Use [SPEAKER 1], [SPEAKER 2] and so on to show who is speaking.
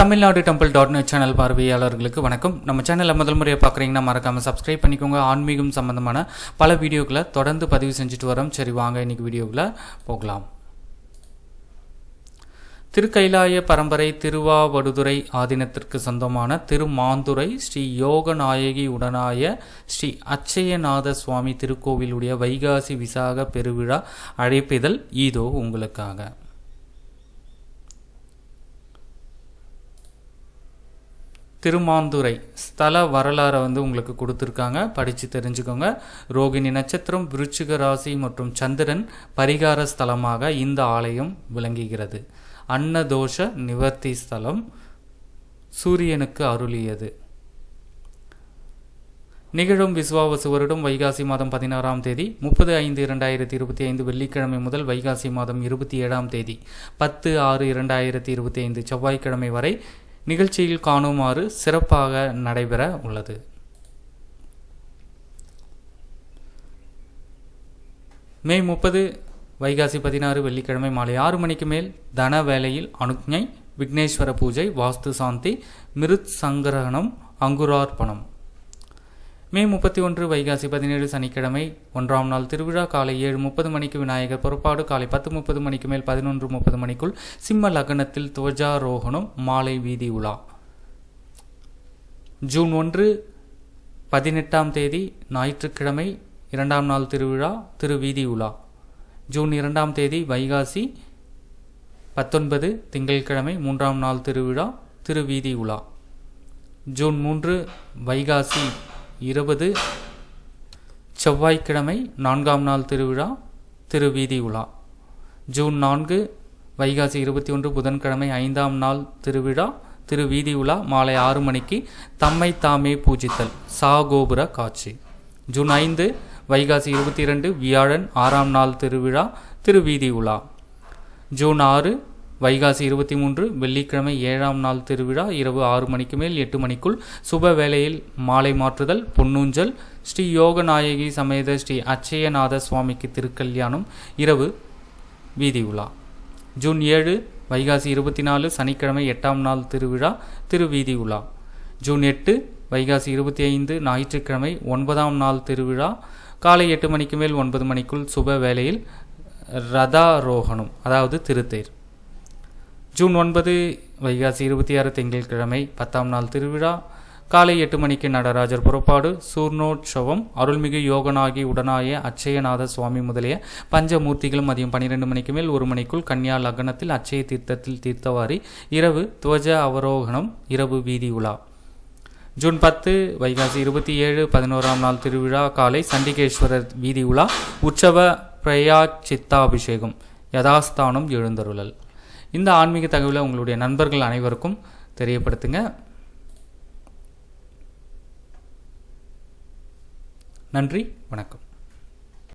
[SPEAKER 1] Tamil Nadu temple dot net channel பார்வையாளர்களுக்கு வணக்கம். நம்ம சேனலை முதல் முறையாக பார்க்குறீங்கன்னா மறக்காமல் சப்ஸ்கிரைப் பண்ணிக்கோங்க. ஆன்மீகம் சம்பந்தமான பல வீடியோக்களை தொடர்ந்து பதிவு செஞ்சுட்டு வரோம். சரி வாங்க இன்னைக்கு வீடியோக்குள்ள போகலாம். திருக்கைலாய பரம்பரை திருவாவடுதுறை ஆதீனத்திற்கு சொந்தமான திருமாந்துரை ஸ்ரீ யோகநாயகி உடனாய ஸ்ரீ அச்சயநாத சுவாமி திருக்கோவிலுடைய வைகாசி விசாக பெருவிழா அழைப்பிதழ் ஈதோ உங்களுக்காக. திருமாந்துறை ஸ்தல வரலாறை வந்து உங்களுக்கு கொடுத்துருக்காங்க. படித்து தெரிஞ்சுக்கோங்க. ரோகிணி நட்சத்திரம் விருச்சிக ராசி மற்றும் சந்திரன் பரிகார ஸ்தலமாக இந்த ஆலயம் விளங்குகிறது. அன்னதோஷ நிவர்த்தி ஸ்தலம் சூரியனுக்கு அருளியது. நிகழும் விசுவாவசு வருடம் வைகாசி மாதம் பதினாறாம் தேதி முப்பது ஐந்து இரண்டாயிரத்தி இருபத்தி ஐந்து வெள்ளிக்கிழமை முதல் வைகாசி மாதம் இருபத்தி ஏழாம் தேதி பத்து ஆறு இரண்டாயிரத்தி இருபத்தி ஐந்து செவ்வாய்க்கிழமை வரை நிகழ்ச்சியில் காணுமாறு சிறப்பாக நடைபெற உள்ளது. மே முப்பது வைகாசி பதினாறு வெள்ளிக்கிழமை மாலை ஆறு மணிக்கு மேல் தன வேளையில் அனுக்ஞை விக்னேஸ்வர பூஜை வாஸ்து சாந்தி மிருத் சங்கிரகணம் அங்குரார்ப்பணம். மே முப்பத்தி ஒன்று வைகாசி பதினேழு சனிக்கிழமை ஒன்றாம் நாள் திருவிழா. காலை ஏழு முப்பது மணிக்கு விநாயகர் புறப்பாடு காலை பத்து முப்பது மணிக்கு மேல் பதினொன்று முப்பது மணிக்குள் சிம்ம லக்னத்தில் துவஜாரோகணம் மாலை வீதி உலா. ஜூன் ஒன்று பதினெட்டாம் தேதி ஞாயிற்றுக்கிழமை இரண்டாம் நாள் திருவிழா திருவீதி உலா. ஜூன் இரண்டாம் தேதி வைகாசி பத்தொன்பது திங்கட்கிழமை மூன்றாம் நாள் திருவிழா திருவீதி உலா. ஜூன் மூன்று வைகாசி இருபது. செவ்வாய்க்கிழமை நான்காம் நாள் திருவிழா திருவீதி உலா. ஜூன் நான்கு வைகாசி இருபத்தி ஒன்று புதன்கிழமை ஐந்தாம் நாள் திருவிழா திருவீதி உலா மாலை ஆறு மணிக்கு தம்மை தாமே பூஜித்தல் சாகோபுர காட்சி. ஜூன் ஐந்து வைகாசி இருபத்தி இரண்டு வியாழன் ஆறாம் நாள் திருவிழா திருவீதி உலா. ஜூன் ஆறு வைகாசி இருபத்தி மூன்று வெள்ளிக்கிழமை ஏழாம் நாள் திருவிழா இரவு ஆறு மணிக்கு மேல் எட்டு மணிக்குள் சுப வேளையில் மாலை மாற்றுதல் பொன்னூஞ்சல் ஸ்ரீ யோகநாயகி சமேத ஸ்ரீ அச்சயநாத சுவாமிக்கு திருக்கல்யாணம் இரவு வீதி உலா. ஜூன் ஏழு வைகாசி இருபத்தி நாலு சனிக்கிழமை எட்டாம் நாள் திருவிழா திருவீதி உலா. ஜூன் எட்டு வைகாசி இருபத்தி ஐந்து ஞாயிற்றுக்கிழமை ஒன்பதாம் நாள் திருவிழா காலை எட்டு மணிக்கு மேல் ஒன்பது மணிக்குள் சுப வேளையில் ரதாரோகணம் அதாவது திருத்தேர். ஜூன் ஒன்பது வைகாசி இருபத்தி ஆறு திங்கட்கிழமை பத்தாம் நாள் திருவிழா. காலை எட்டு மணிக்கு நடராஜர் புறப்பாடு சூர்ணோற்சவம் அருள்மிகு யோகனாகி உடனாய அச்சயநாத சுவாமி முதலிய பஞ்சமூர்த்திகளும் மதியம் பன்னிரெண்டு மணிக்கு மேல் ஒரு மணிக்குள் கன்னியா லக்னத்தில் அச்சய தீர்த்தத்தில் தீர்த்தவாரி இரவு துவஜ அவரோகணம் இரவு வீதி உலா. ஜூன் பத்து வைகாசி இருபத்தி ஏழு பதினோராம் நாள் திருவிழா காலை சண்டிகேஸ்வரர் வீதி உலா உற்சவ பிரயா சித்தாபிஷேகம் யதாஸ்தானம் எழுந்தருளல். இந்த ஆன்மீக தகவலை உங்களுடைய நண்பர்கள் அனைவருக்கும் தெரியப்படுத்துங்க. நன்றி வணக்கம்.